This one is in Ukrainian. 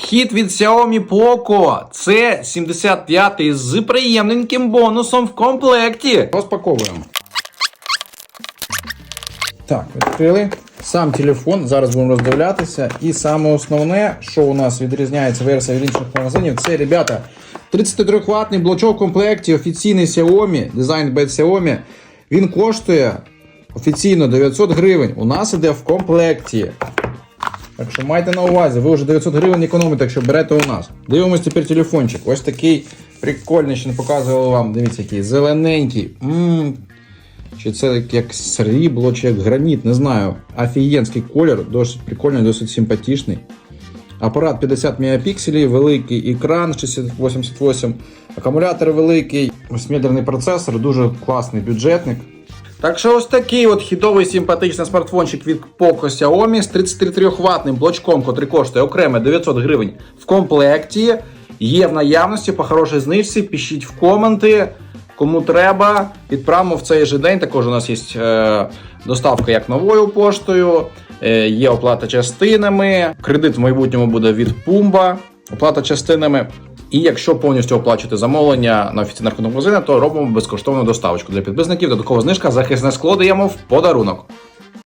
Хіт від Xiaomi Poco C75 з приємненьким бонусом в комплекті. Розпаковуємо. Так, відкрили. Сам телефон, зараз будемо роздивлятися. І саме основне, що у нас відрізняється версія від інших магазинів, це, ребята, 33 ватний блочок в комплекті, офіційний Xiaomi, дизайн by Xiaomi. Він коштує офіційно 900 гривень. У нас іде в комплекті. Так що майте на увазі, ви вже 900 гривень економите, якщо берете у нас. Дивимось тепер телефончик. Ось такий прикольний, що не показували вам. Дивіться, який зелененький. м чи це як срібло, чи як граніт, не знаю. Офігенський колір, досить прикольний, досить симпатичний. Апарат 50 мегапікселів, великий екран 688, акумулятор великий, восьмидерний процесор, дуже класний бюджетник. Так що ось такий от хідовий симпатичний смартфончик від Poco Xiaomi з 33 ватним блочком, котрий коштує окремо 900 гривень в комплекті. Є в наявності по хорошій знижці. Пишіть в коменти. Кому треба, відправимо в цей же день. Також у нас є е, доставка як новою поштою, е, є оплата частинами. Кредит в майбутньому буде від Pumba, оплата частинами. І якщо повністю оплачувати замовлення на офіційний рахунок магазина, то робимо безкоштовну доставочку для підписників. Додаткова знижка захисне скло даємо в подарунок.